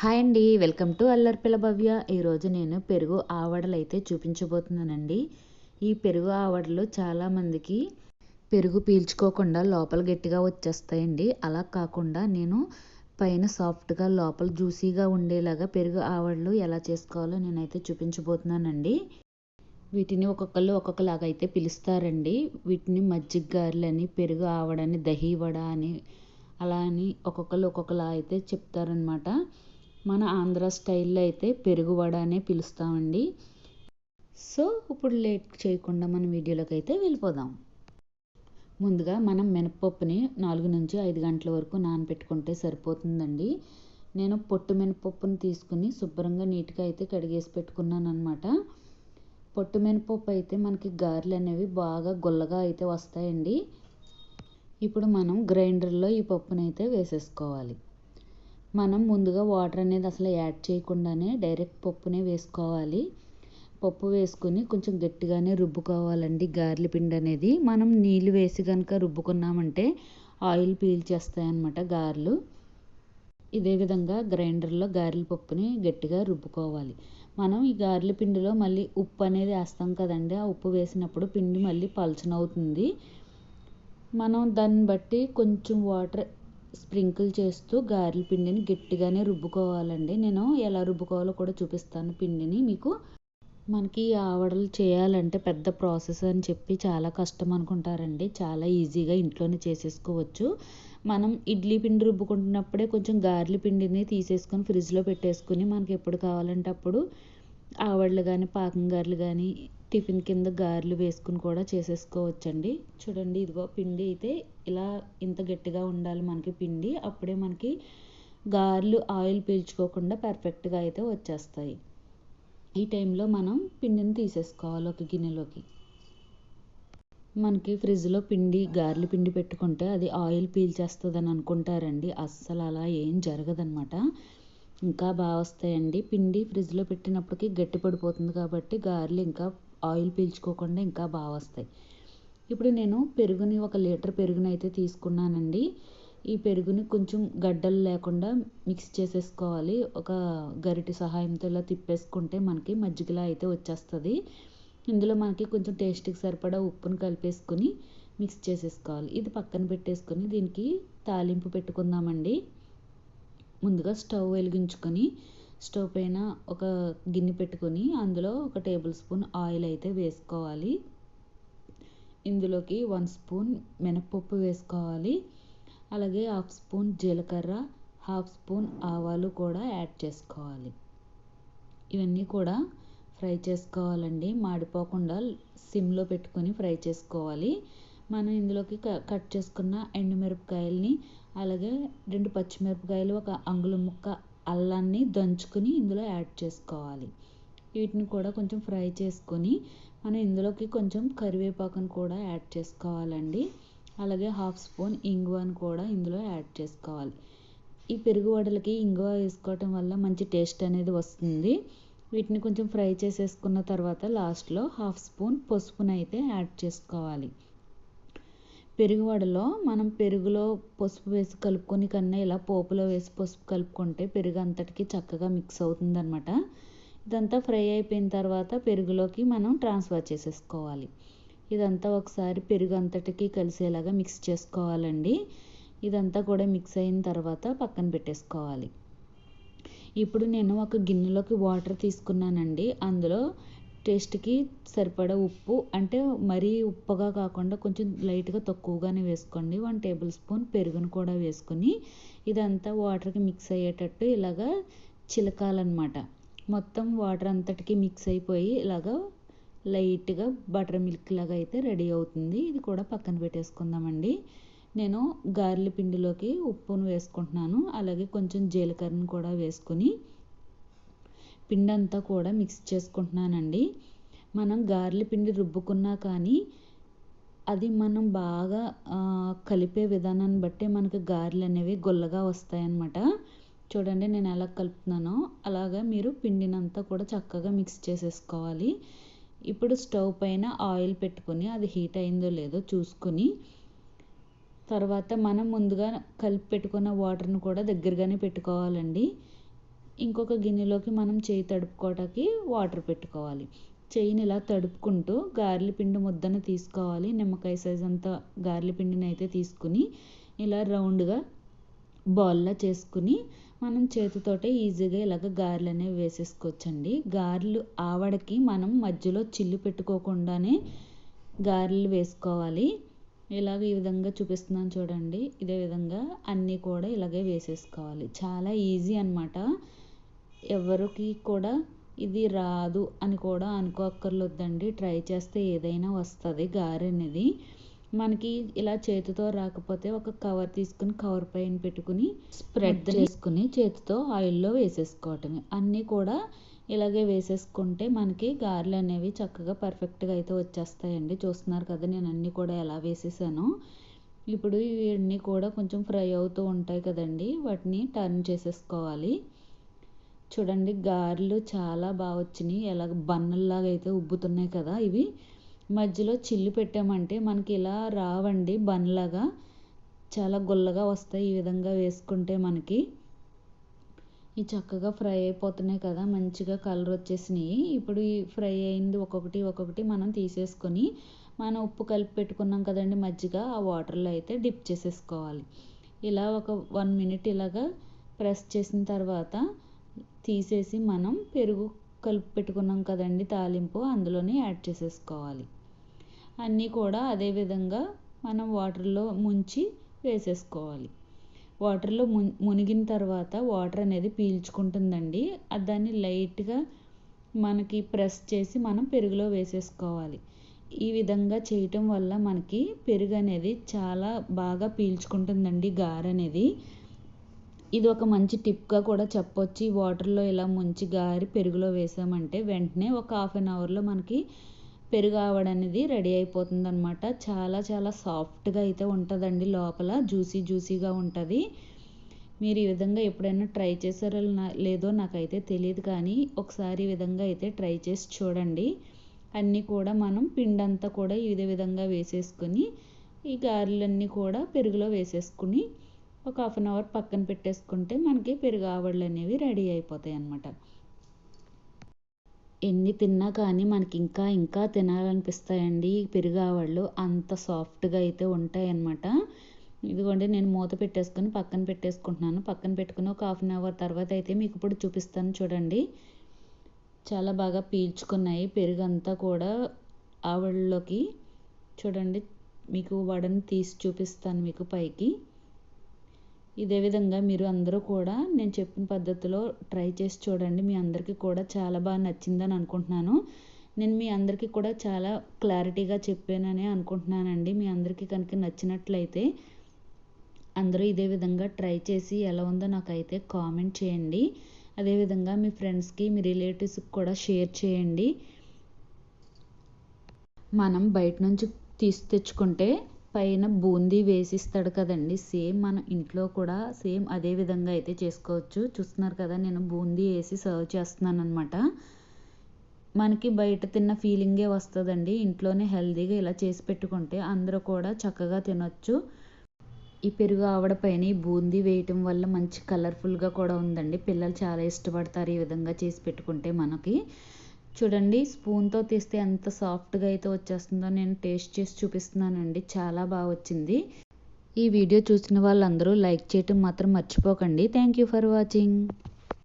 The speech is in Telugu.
హాయ్ అండి వెల్కమ్ టు అల్లర్పిల్ల భవ్య. ఈరోజు నేను పెరుగు ఆవడలు అయితే చూపించబోతున్నానండి. ఈ పెరుగు ఆవడలు చాలామందికి పెరుగు పీల్చుకోకుండా లోపల గట్టిగా వచ్చేస్తాయండి. అలా కాకుండా నేను పైన సాఫ్ట్గా లోపల జ్యూసీగా ఉండేలాగా పెరుగు ఆవడలు ఎలా చేసుకోవాలో నేనైతే చూపించబోతున్నానండి. వీటిని ఒక్కొక్కళ్ళు ఒక్కొక్కలాగా అయితే పిలుస్తారండి. వీటిని మజ్జిగ గారెలని పెరుగు ఆవడని దహీ వడ అని అలా అని ఒక్కొక్కళ్ళు ఒక్కొక్కలా అయితే చెప్తారనమాట మన ఆంధ్ర స్టైల్లో అయితే పెరుగు వడ అనే పిలుస్తామండి. సో ఇప్పుడు లేట్ చేయకుండా మన వీడియోలోకి అయితే వెళ్ళిపోదాం. ముందుగా మనం మినపప్పుని నాలుగు నుంచి ఐదు గంటల వరకు నానబెట్టుకుంటే సరిపోతుందండి. నేను పొట్టు మినపప్పుని తీసుకుని శుభ్రంగా నీట్గా అయితే కడిగేసి పెట్టుకున్నాను అనమాట పొట్టు మినపప్పు అయితే మనకి గారెలు అనేవి బాగా గుల్లగా అయితే వస్తాయండి. ఇప్పుడు మనం గ్రైండర్లో ఈ పప్పునైతే వేసేసుకోవాలి. మనం ముందుగా వాటర్ అనేది అసలు యాడ్ చేయకుండానే డైరెక్ట్ పప్పునే వేసుకోవాలి. పప్పు వేసుకొని కొంచెం గట్టిగానే రుబ్బుకోవాలండి గారెల పిండి అనేది. మనం నీళ్ళు వేసి కనుక రుబ్బుకున్నామంటే ఆయిల్ పీల్చేస్తాయన్నమాట గారెలు. ఇదే విధంగా గ్రైండర్లో గారెల పప్పుని గట్టిగా రుబ్బుకోవాలి. మనం ఈ గారెల పిండిలో మళ్ళీ ఉప్పు అనేది వేస్తాం కదండి. ఆ ఉప్పు వేసినప్పుడు పిండి మళ్ళీ పలచనవుతుంది. మనం దాన్ని బట్టి కొంచెం వాటర్ స్ప్రింకిల్ చేస్తూ గారెల పిండిని గట్టిగానే రుబ్బుకోవాలండి. నేను ఎలా రుబ్బుకోవాలో కూడా చూపిస్తాను పిండిని మీకు. మనకి ఆవడలు చేయాలంటే పెద్ద ప్రాసెస్ అని చెప్పి చాలా కష్టం అనుకుంటారండి. చాలా ఈజీగా ఇంట్లోనే చేసేసుకోవచ్చు. మనం ఇడ్లీ పిండి రుబ్బుకుంటున్నప్పుడే కొంచెం గారెల పిండిని తీసేసుకొని ఫ్రిడ్జ్లో పెట్టేసుకుని మనకి ఎప్పుడు కావాలంటే అప్పుడు ఆవడలు కానీ పాకం గారెలు కానీ టిఫిన్ కింద గారెలు వేసుకుని కూడా చేసేసుకోవచ్చండి. చూడండి ఇదిగో పిండి అయితే ఇలా ఇంత గట్టిగా ఉండాలి మనకి పిండి. అప్పుడే మనకి గారెలు ఆయిల్ పీల్చుకోకుండా పర్ఫెక్ట్గా అయితే వచ్చేస్తాయి. ఈ టైంలో మనం పిండిని తీసేసుకోవాలి ఒక గిన్నెలోకి. మనకి ఫ్రిడ్జ్లో పిండి గారెలు పిండి పెట్టుకుంటే అది ఆయిల్ పీల్చేస్తుందని అనుకుంటారండి. అస్సలు అలా ఏం జరగదనమాట ఇంకా బాగా వస్తాయండి. పిండి ఫ్రిడ్జ్లో పెట్టినప్పటికీ గట్టి పడిపోతుంది కాబట్టి గారెలు ఇంకా ఆయిల్ పీల్చుకోకుండా ఇంకా బాగా వస్తాయి. ఇప్పుడు నేను పెరుగుని ఒక లీటర్ పెరుగుని అయితే తీసుకున్నానండి. ఈ పెరుగుని కొంచెం గడ్డలు లేకుండా మిక్స్ చేసేసుకోవాలి. ఒక గరిటి సహాయంతో ఇలా తిప్పేసుకుంటే మనకి మజ్జిగలా అయితే వచ్చేస్తుంది. ఇందులో మనకి కొంచెం టేస్ట్కి సరిపడా ఉప్పును కలిపేసుకొని మిక్స్ చేసేసుకోవాలి. ఇది పక్కన పెట్టేసుకొని దీనికి తాలింపు పెట్టుకుందామండి. ముందుగా స్టవ్ వెలిగించుకొని స్టవ్ పైన ఒక గిన్నె పెట్టుకొని అందులో ఒక టేబుల్ స్పూన్ ఆయిల్ అయితే వేసుకోవాలి. ఇందులోకి వన్ స్పూన్ మినప్పప్పు వేసుకోవాలి. అలాగే హాఫ్ స్పూన్ జీలకర్ర హాఫ్ స్పూన్ ఆవాలు కూడా యాడ్ చేసుకోవాలి. ఇవన్నీ కూడా ఫ్రై చేసుకోవాలండి. మాడిపోకుండా సిమ్లో పెట్టుకొని ఫ్రై చేసుకోవాలి. మనం ఇందులోకి కట్ చేసుకున్న ఎండుమిరపకాయలని అలాగే రెండు పచ్చిమిరపకాయలు ఒక అంగుళం ముక్క అల్లాన్ని దంచుకుని ఇందులో యాడ్ చేసుకోవాలి. వీటిని కూడా కొంచెం ఫ్రై చేసుకొని మనం ఇందులోకి కొంచెం కరివేపాకును కూడా యాడ్ చేసుకోవాలండి. అలాగే హాఫ్ స్పూన్ ఇంగువను కూడా ఇందులో యాడ్ చేసుకోవాలి. ఈ పెరుగు వడలకి ఇంగువ వేసుకోవటం వల్ల మంచి టేస్ట్ అనేది వస్తుంది. వీటిని కొంచెం ఫ్రై చేసేసుకున్న తర్వాత లాస్ట్లో హాఫ్ స్పూన్ పసుపునైతే యాడ్ చేసుకోవాలి. పెరుగు వడలో మనం పెరుగులో పసుపు వేసి కలుపుకొని కన్నా ఇలా పోపులో వేసి పసుపు కలుపుకుంటే పెరుగు అంతటికి చక్కగా మిక్స్ అవుతుందన్నమాట. ఇదంతా ఫ్రై అయిపోయిన తర్వాత పెరుగులోకి మనం ట్రాన్స్ఫర్ చేసేసుకోవాలి. ఇదంతా ఒకసారి పెరుగు అంతటికి కలిసేలాగా మిక్స్ చేసుకోవాలండి. ఇదంతా కూడా మిక్స్ అయిన తర్వాత పక్కన పెట్టేసుకోవాలి. ఇప్పుడు నేను ఒక గిన్నెలోకి వాటర్ తీసుకున్నానండి. అందులో టేస్ట్కి సరిపడా ఉప్పు అంటే మరీ ఉప్పుగా కాకుండా కొంచెం లైట్గా తక్కువగానే వేసుకోండి. వన్ టేబుల్ స్పూన్ పెరుగును కూడా వేసుకొని ఇదంతా వాటర్కి మిక్స్ అయ్యేటట్టు ఇలాగా చిలకాలన్నమాట. మొత్తం వాటర్ అంతటికి మిక్స్ అయిపోయి ఇలాగా లైట్గా బటర్ మిల్క్ లాగా అయితే రెడీ అవుతుంది. ఇది కూడా పక్కన పెట్టేసుకుందామండి. నేను గార్లి పిండిలోకి ఉప్పును వేసుకుంటున్నాను. అలాగే కొంచెం జీలకర్రను కూడా వేసుకొని పిండి అంతా కూడా మిక్స్ చేసుకుంటున్నానండి. మనం గారెల పిండి రుబ్బుకున్నా కానీ అది మనం బాగా కలిపే విధానాన్ని బట్టి మనకు గారెలు అనేవి గొల్లగా వస్తాయన్నమాట. చూడండి నేను ఎలా కలుపుతున్నానో అలాగా మీరు పిండినంతా కూడా చక్కగా మిక్స్ చేసేసుకోవాలి. ఇప్పుడు స్టవ్ పైన ఆయిల్ పెట్టుకొని అది హీట్ అయిందో లేదో చూసుకొని తర్వాత మనం ముందుగా కలిపి పెట్టుకున్న వాటర్ని కూడా దగ్గరగానే పెట్టుకోవాలండి. ఇంకొక గిన్నెలోకి మనం చేయి తడుపుకోవటానికి వాటర్ పెట్టుకోవాలి. చేయిని ఇలా తడుపుకుంటూ గారెల పిండి ముద్దను తీసుకోవాలి. నిమ్మకాయ సైజ్ అంత గారెల పిండిని అయితే తీసుకుని ఇలా రౌండ్గా బాల్లా చేసుకుని మనం చేతితోటే ఈజీగా ఇలాగ గారెలు అనేవి వేసేసుకోవచ్చండి. గారెలు ఆవడకి మనం మధ్యలో చిల్లు పెట్టుకోకుండానే గారెలు వేసుకోవాలి. ఇలాగ ఈ విధంగా చూపిస్తున్నాను చూడండి. ఇదే విధంగా అన్నీ కూడా ఇలాగే వేసేసుకోవాలి. చాలా ఈజీ అనమాట ఎవరికి కూడా ఇది రాదు అని కూడా అనుకోక్కర్లేదండి ట్రై చేస్తే ఏదైనా వస్తుంది గారె అనేది. మనకి ఇలా చేతితో రాకపోతే ఒక కవర్ తీసుకుని కవర్ పైన పెట్టుకుని స్ప్రెడ్ చేసుకుని చేతితో ఆయిల్లో వేసేసుకోవటమే. అన్నీ కూడా ఇలాగే వేసేసుకుంటే మనకి గారెలు అనేవి చక్కగా పర్ఫెక్ట్గా అయితే వచ్చేస్తాయండి. చూస్తున్నారు కదా నేను అన్నీ కూడా ఎలా వేసేసాను. ఇప్పుడు ఇవన్నీ కూడా కొంచెం ఫ్రై అవుతూ ఉంటాయి కదండి. వాటిని టర్న్ చేసేసుకోవాలి. చూడండి గారెలు చాలా బాగా వచ్చినాయి. ఎలా బన్నల్లాగా అయితే ఉబ్బుతున్నాయి కదా ఇవి. మధ్యలో చిల్లు పెట్టామంటే మనకి ఇలా రావండి బన్లాగా చాలా గుల్లగా వస్తాయి ఈ విధంగా వేసుకుంటే మనకి. ఈ చక్కగా ఫ్రై అయిపోతున్నాయి కదా మంచిగా కలర్ వచ్చేసినాయి. ఇప్పుడు ఈ ఫ్రై అయింది ఒక్కొక్కటి ఒక్కొక్కటి మనం తీసేసుకొని మనం ఉప్పు కలిపి పెట్టుకున్నాం కదండి మజ్జిగ ఆ వాటర్లో అయితే డిప్ చేసేసుకోవాలి. ఇలా ఒక వన్ మినిట్ ఇలాగా ప్రెస్ చేసిన తర్వాత తీసేసి మనం పెరుగు కలిపి పెట్టుకున్నాం కదండి తాలింపు అందులోనే యాడ్ చేసేసుకోవాలి. అన్నీ కూడా అదే విధంగా మనం వాటర్లో ముంచి వేసేసుకోవాలి. వాటర్లో ము మునిగిన తర్వాత వాటర్ అనేది పీల్చుకుంటుందండి. దాన్ని లైట్గా మనకి ప్రెస్ చేసి మనం పెరుగులో వేసేసుకోవాలి. ఈ విధంగా చేయటం వల్ల మనకి పెరుగు అనేది చాలా బాగా పీల్చుకుంటుందండి గారె అనేది. ఇది ఒక మంచి టిప్గా కూడా చెప్పొచ్చు. ఈ వాటర్లో ఇలా ముంచి గారి పెరుగులో వేసామంటే వెంటనే ఒక హాఫ్ అన్ అవర్లో మనకి పెరుగు ఆవడ అనేది రెడీ అయిపోతుంది అనమాట చాలా చాలా సాఫ్ట్గా అయితే ఉంటుందండి లోపల. జ్యూసీ జ్యూసీగా ఉంటుంది. మీరు ఈ విధంగా ఎప్పుడైనా ట్రై చేశారో లేదో నాకైతే తెలియదు కానీ ఒకసారి ఈ విధంగా అయితే ట్రై చేసి చూడండి. అన్నీ కూడా మనం పిండంతా కూడా ఇదే విధంగా వేసేసుకొని ఈ గారెలన్నీ కూడా పెరుగులో వేసేసుకుని ఒక హాఫ్ అన్ అవర్ పక్కన పెట్టేసుకుంటే మనకి పెరుగు ఆవడలు అనేవి రెడీ అయిపోతాయి అన్నమాట ఎన్ని తిన్నా కానీ మనకి ఇంకా ఇంకా తినాలనిపిస్తాయండి పెరుగు ఆవళ్ళు అంత సాఫ్ట్గా అయితే ఉంటాయన్నమాట. ఇదిగోండి నేను మూత పెట్టేసుకొని పక్కన పెట్టేసుకుంటున్నాను. పక్కన పెట్టుకుని ఒక హాఫ్ అన్ అవర్ తర్వాత అయితే మీకు ఇప్పుడు చూపిస్తాను చూడండి. చాలా బాగా పీల్చుకున్నాయి పెరుగు అంతా కూడా ఆవడలోకి చూడండి మీకు వడని తీసి చూపిస్తాను మీకు పైకి. ఇదే విధంగా మీరు అందరూ కూడా నేను చెప్పిన పద్ధతిలో ట్రై చేసి చూడండి. మీ అందరికీ కూడా చాలా బాగా నచ్చిందని అనుకుంటున్నాను. నేను మీ అందరికీ కూడా చాలా క్లారిటీగా చెప్పానని అనుకుంటున్నానండి. మీ అందరికీ కనుక నచ్చినట్లయితే అందరూ ఇదే విధంగా ట్రై చేసి ఎలా ఉందో నాకైతే కామెంట్ చేయండి. అదేవిధంగా మీ ఫ్రెండ్స్కి మీ రిలేటివ్స్కి కూడా షేర్ చేయండి. మనం బయట నుంచి తీసి తెచ్చుకుంటే పైన బూందీ వేసిస్తాడు కదండి. సేమ్ మన ఇంట్లో కూడా సేమ్ అదే విధంగా అయితే చేసుకోవచ్చు. చూస్తున్నారు కదా నేను బూందీ వేసి సర్వ్ చేస్తున్నాను అనమాట మనకి బయట తిన్న ఫీలింగే వస్తుందండి. ఇంట్లోనే హెల్తీగా ఇలా చేసి పెట్టుకుంటే అందరూ కూడా చక్కగా తినొచ్చు. ఈ పెరుగు ఆవడ పైన ఈ బూందీ వేయటం వల్ల మంచి కలర్ఫుల్గా కూడా ఉందండి. పిల్లలు చాలా ఇష్టపడతారు ఈ విధంగా చేసి పెట్టుకుంటే మనకి. చూడండి స్పూన్తో తీస్తే ఎంత సాఫ్ట్గా అయితే వచ్చేస్తుందో నేను టేస్ట్ చేసి చూపిస్తున్నానండి. చాలా బాగా వచ్చింది. ఈ వీడియో చూసిన వాళ్ళందరూ లైక్ చేయటం మాత్రం మర్చిపోకండి. Thank you for watching.